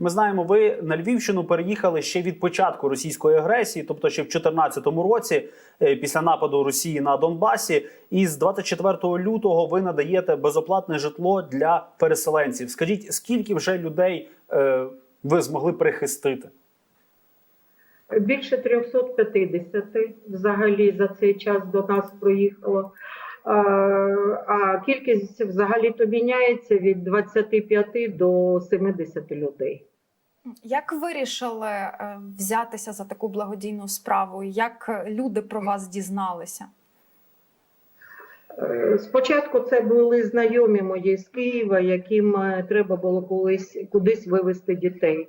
Ми знаємо, ви на Львівщину переїхали ще від початку російської агресії, тобто ще в 2014 році, е, після нападу Росії на Донбасі. І з 24 лютого ви надаєте безоплатне житло для переселенців. Скажіть, скільки вже людей е, ви змогли прихистити? Більше 350 взагалі за цей час до нас проїхало. А, кількість взагалі то міняється від 25 до 70 людей. Як вирішили е, взятися за таку благодійну справу? Як люди про вас дізналися? Е, Спочатку це були знайомі мої з Києва, яким е, треба було колись кудись вивезти дітей.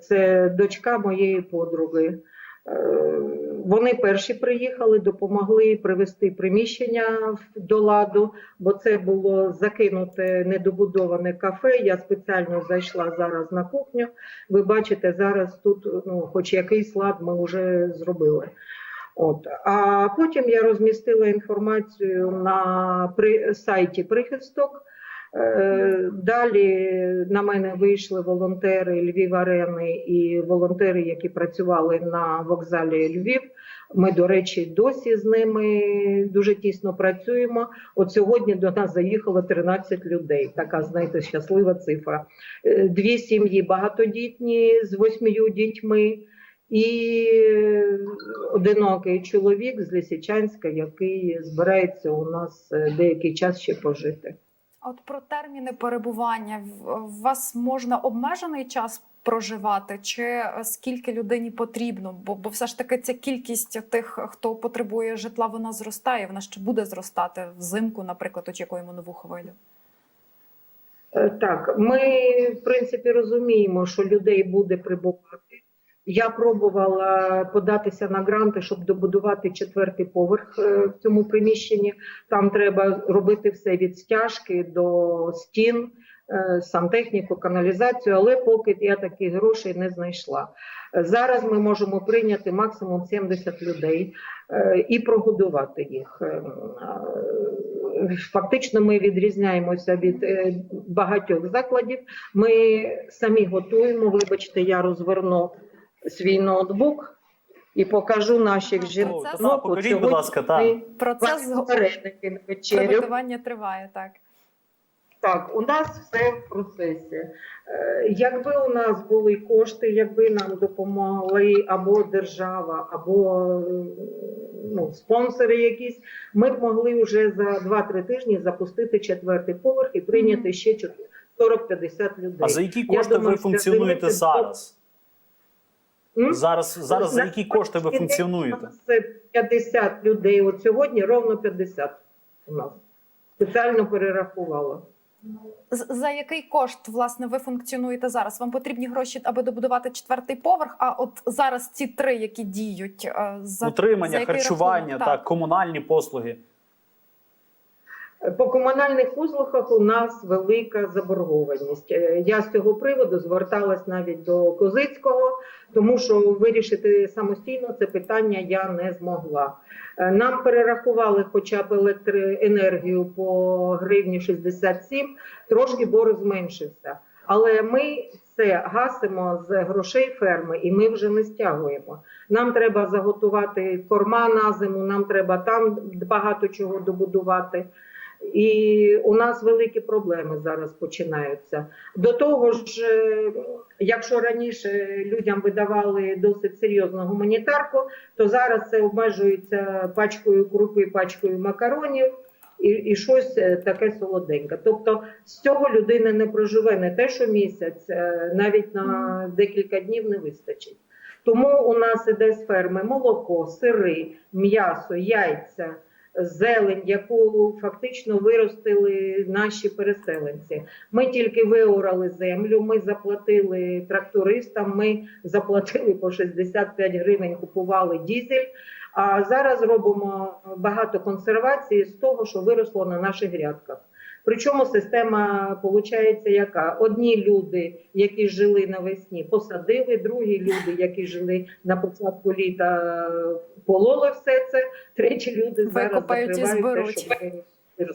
Це дочка моєї подруги. Е, Вони перші приїхали, допомогли привести приміщення до ладу, бо це було закинуте недобудоване кафе. Я спеціально зайшла зараз на кухню. Ви бачите, зараз тут, ну, хоч якийсь лад ми вже зробили. От. А потім я розмістила інформацію на при, сайті Прихисток. Е, Далі на мене вийшли волонтери Львів Арени і волонтери, які працювали на вокзалі Львів. Ми, до речі, досі з ними дуже тісно працюємо. От сьогодні до нас заїхало 13 людей. Така, знаєте, щаслива цифра. Е, Дві сім'ї багатодітні з восьмию дітьми. І одинокий чоловік з Лисичанська, який збирається у нас е, деякий час ще пожити. От про терміни перебування в вас можна обмежений час проживати, чи скільки людині потрібно? Бо, бо все ж таки ця кількість тих, хто потребує житла, вона зростає. Вона ще буде зростати взимку, наприклад, очікуємо нову хвилю. Так, ми в принципі розуміємо, що людей буде прибувати. Я пробувала податися на гранти, щоб добудувати четвертий поверх е, в цьому приміщенні. Там треба робити все від стяжки до стін, е, сантехніку, каналізацію, але поки я таких грошей не знайшла. Зараз ми можемо прийняти максимум 70 людей е, і прогодувати їх. Фактично, ми відрізняємося від багатьох закладів. Ми самі готуємо. Вибачте, я розверну свій ноутбук і покажу наших жінок. Це Та, покажіть, будь ласка, так. Процес з- вареники на вечерю. приготування триває так. Так, у нас все в процесі. Е, Якби у нас були кошти, якби нам допомогли або держава, або е, ну, спонсори якісь, ми б могли вже за 2-3 тижні запустити четвертий поверх і прийняти Мгм. ще 40-50 людей. А за які Я кошти думаю, ви що функціонуєте зараз? Зараз зараз за які кошти ви функціонуєте? Це 50 людей. От сьогодні ровно 50 у нас. Спеціально перерахувала. За який кошт власне ви функціонуєте зараз? Вам потрібні гроші, аби добудувати четвертий поверх. А от зараз ці три, які діють, е, за за Утримання, який харчування, рахунок? так, комунальні послуги. По комунальних послугах у нас велика заборгованість. Е, Я з цього приводу зверталась навіть до Козицького, тому що вирішити самостійно це питання я не змогла. Е, Нам перерахували хоча б електроенергію по гривні 67, трошки борг зменшився. Але ми це гасимо з грошей ферми, і ми вже не стягуємо. Нам треба заготувати корма на зиму, нам треба там багато чого добудувати. І у нас великі проблеми зараз починаються. До того ж, е, якщо раніше людям видавали досить серйозну гуманітарку, то зараз це обмежується пачкою крупи, пачкою макаронів і, і щось е, таке солоденьке. Тобто з цього людина не проживе не те, що місяць, е, навіть на декілька днів не вистачить. Тому у нас іде з ферми молоко, сири, м'ясо, яйця зелень, яку фактично виростили наші переселенці. Ми тільки виорали землю, ми заплатили трактористам, ми заплатили по 65 гривень, купували дізель. А зараз робимо багато консервації з того, що виросло на наших грядках. Причому система виходить яка? Одні люди, які жили навесні, посадили, другі люди, які жили на початку літа, пололи все це, треті люди зараз закривають те, що.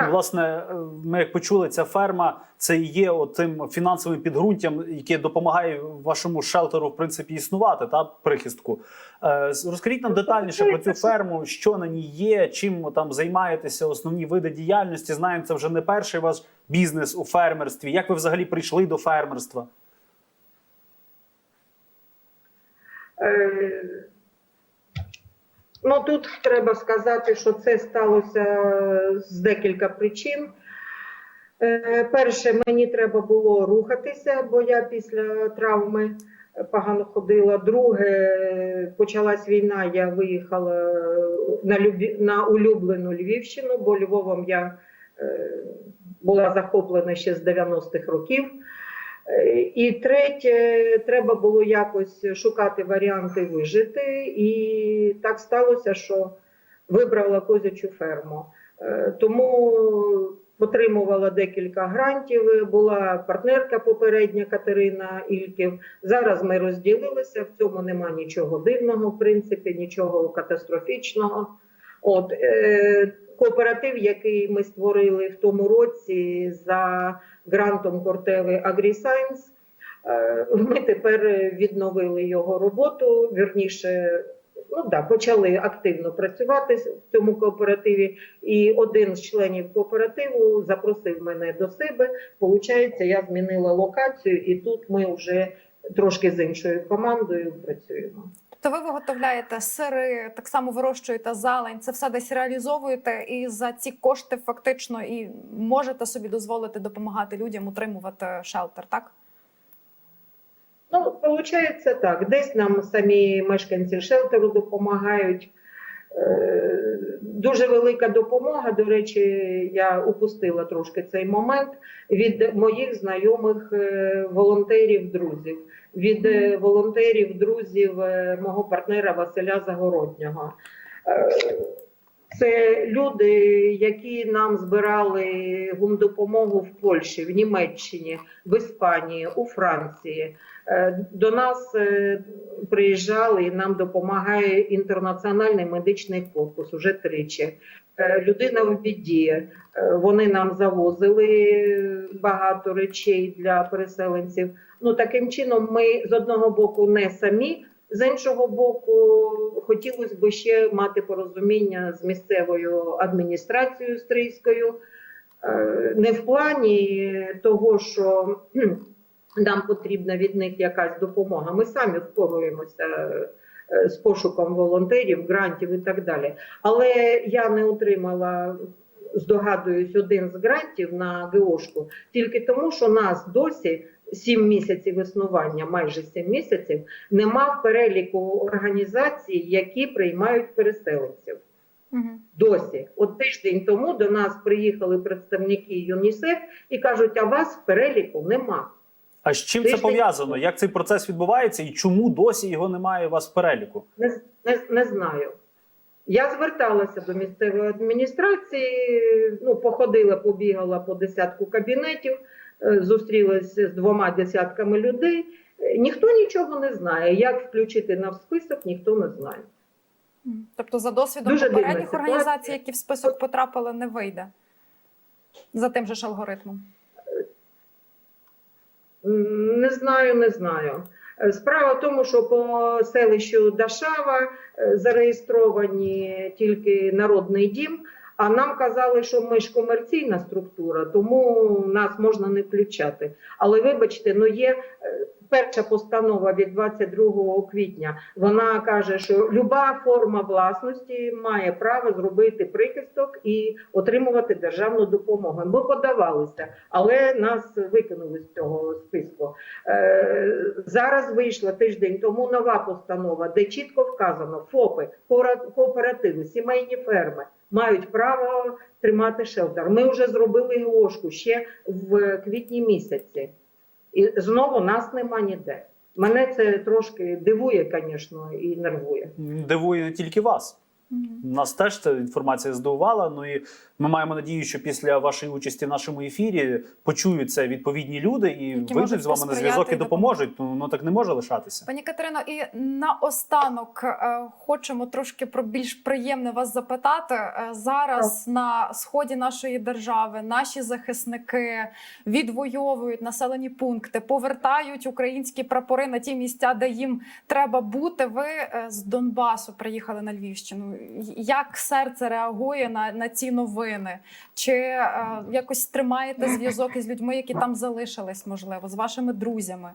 Власне, е, ми як почули, ця ферма це і є тим фінансовим підґрунтям, яке допомагає вашому шелтеру, в принципі, існувати та прихистку. Е, Розкажіть нам детальніше про цю ферму, що на ній є, чим там займаєтеся, основні види діяльності. Знаємо, це вже не перший ваш бізнес у фермерстві. Як ви взагалі прийшли до фермерства? Е, Ну тут треба сказати, що це сталося з декілька причин. Е, Перше, мені треба було рухатися, бо я після травми погано ходила. Друге, почалась війна, я виїхала на, любі... на улюблену Львівщину, бо Львовом я е, була захоплена ще з 90-х років. І третє, треба було якось шукати варіанти вижити. І так сталося, що вибрала козячу ферму. Е, Тому отримувала декілька грантів. Була партнерка попередня Катерина Ільків. Зараз ми розділилися. В цьому нема нічого дивного, в принципі, нічого катастрофічного. От е, кооператив, який ми створили в тому році за грантом Кортеви AgriScience, е, ми тепер відновили його роботу. Вірніше, ну да, почали активно працювати в цьому кооперативі. І один з членів кооперативу запросив мене до себе. Получається, я змінила локацію, і тут ми вже трошки з іншою командою працюємо. То ви виготовляєте сири, так само вирощуєте зелень, це все десь реалізовуєте, і за ці кошти фактично і можете собі дозволити допомагати людям утримувати шелтер, так? Ну, виходить так. Десь нам самі мешканці шелтеру допомагають. Е, Дуже велика допомога. До речі, я упустила трошки цей момент від моїх знайомих е, волонтерів, друзів, від е, волонтерів, друзів е, мого партнера Василя Загороднього. Е, Це люди, які нам збирали гумдопомогу в Польщі, в Німеччині, в Іспанії, у Франції. До нас приїжджали і нам допомагає інтернаціональний медичний корпус уже тричі. Людина в біді. Вони нам завозили багато речей для переселенців. Ну таким чином, ми з одного боку не самі. З іншого боку, хотілося б ще мати порозуміння з місцевою адміністрацією стрийською, Е, не в плані того, що нам потрібна від них якась допомога. Ми самі впоруємося е, з пошуком волонтерів, грантів і так далі. Але я не отримала, здогадуюсь, один з грантів на ГОшку тільки тому, що нас досі. Сім місяців існування, майже сім місяців, нема в переліку організацій, які приймають переселенців. Угу. Досі, от тиждень тому до нас приїхали представники ЮНІСЕФ і кажуть, а вас в переліку нема. А з чим це пов'язано? Як цей процес відбувається і чому досі його немає у вас в переліку? Не, не, не знаю. Я зверталася до місцевої адміністрації, ну, походила, побігала по десятку кабінетів, е, зустрілася з двома десятками людей. Ніхто нічого не знає. Як включити нас в список, ніхто не знає. Тобто, за досвідом Дуже попередніх організацій, які в список потрапили, не вийде за тим же ж алгоритмом. Не знаю, не знаю. Е, Справа в тому, що по селищу Дашава е, зареєстровані тільки народний дім, а нам казали, що ми ж комерційна структура, тому нас можна не включати. Але вибачте, ну є е, перша постанова від 22 квітня. Вона каже, що люба форма власності має право зробити прихисток і отримувати державну допомогу. Ми подавалися, але нас викинули з цього списку. Е, Зараз вийшла тиждень тому нова постанова, де чітко вказано ФОПи, кооперативи, сімейні ферми мають право тримати шелтер. Ми вже зробили ГОшку ще в квітні місяці, і знову нас нема ніде. Мене це трошки дивує, звісно, і нервує. Дивує не тільки вас. Нас теж ця інформація здивувала. Ну і Ми маємо надію, що після вашої участі в нашому ефірі почують це відповідні люди і вийдуть з вами на зв'язок і допоможуть. Ну так не може лишатися. Пані Катерино, і наостанок е, хочемо трошки про більш приємне вас запитати. Е, Зараз на сході нашої держави наші захисники відвоюють населені пункти, повертають українські прапори на ті місця, де їм треба бути. Ви е, з Донбасу приїхали на Львівщину. Як серце реагує на, на ці новини? Чи е, якось тримаєте зв'язок із людьми, які там залишились, можливо, з вашими друзями?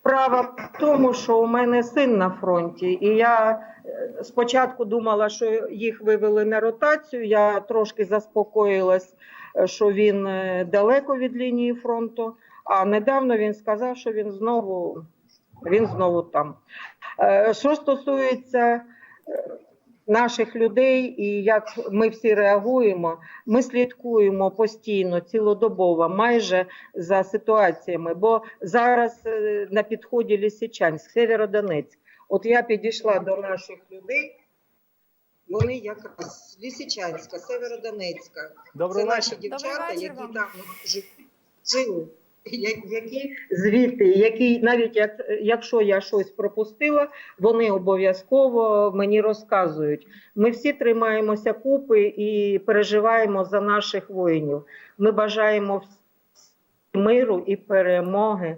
Справа в тому, що у мене син на фронті, і я е, спочатку думала, що їх вивели на ротацію. Я трошки заспокоїлась, е, що він е, далеко від лінії фронту. А недавно він сказав, що він знову, він знову там. Що стосується наших людей і як ми всі реагуємо, ми слідкуємо постійно, цілодобово, майже за ситуаціями. Бо зараз е, на підході Лисичанськ, Северодонецьк. От я підійшла до наших людей. Вони якраз з Лисичанська, Северодонецька. Добрий Це наші вечір. дівчата, вечір які вам. там жи- жили. Які звіти, які навіть як, якщо я щось пропустила, вони обов'язково мені розказують. Ми всі тримаємося купи і переживаємо за наших воїнів. Ми бажаємо миру і перемоги,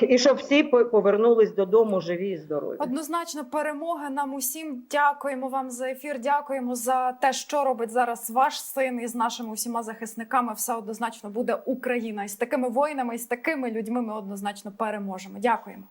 і щоб всі по- повернулись додому живі і здорові. Однозначно, перемоги нам усім. Дякуємо вам за ефір. Дякуємо за те, що робить зараз ваш син із нашими усіма захисниками. Все однозначно буде Україна. І з такими воїнами, і з такими людьми ми однозначно переможемо. Дякуємо.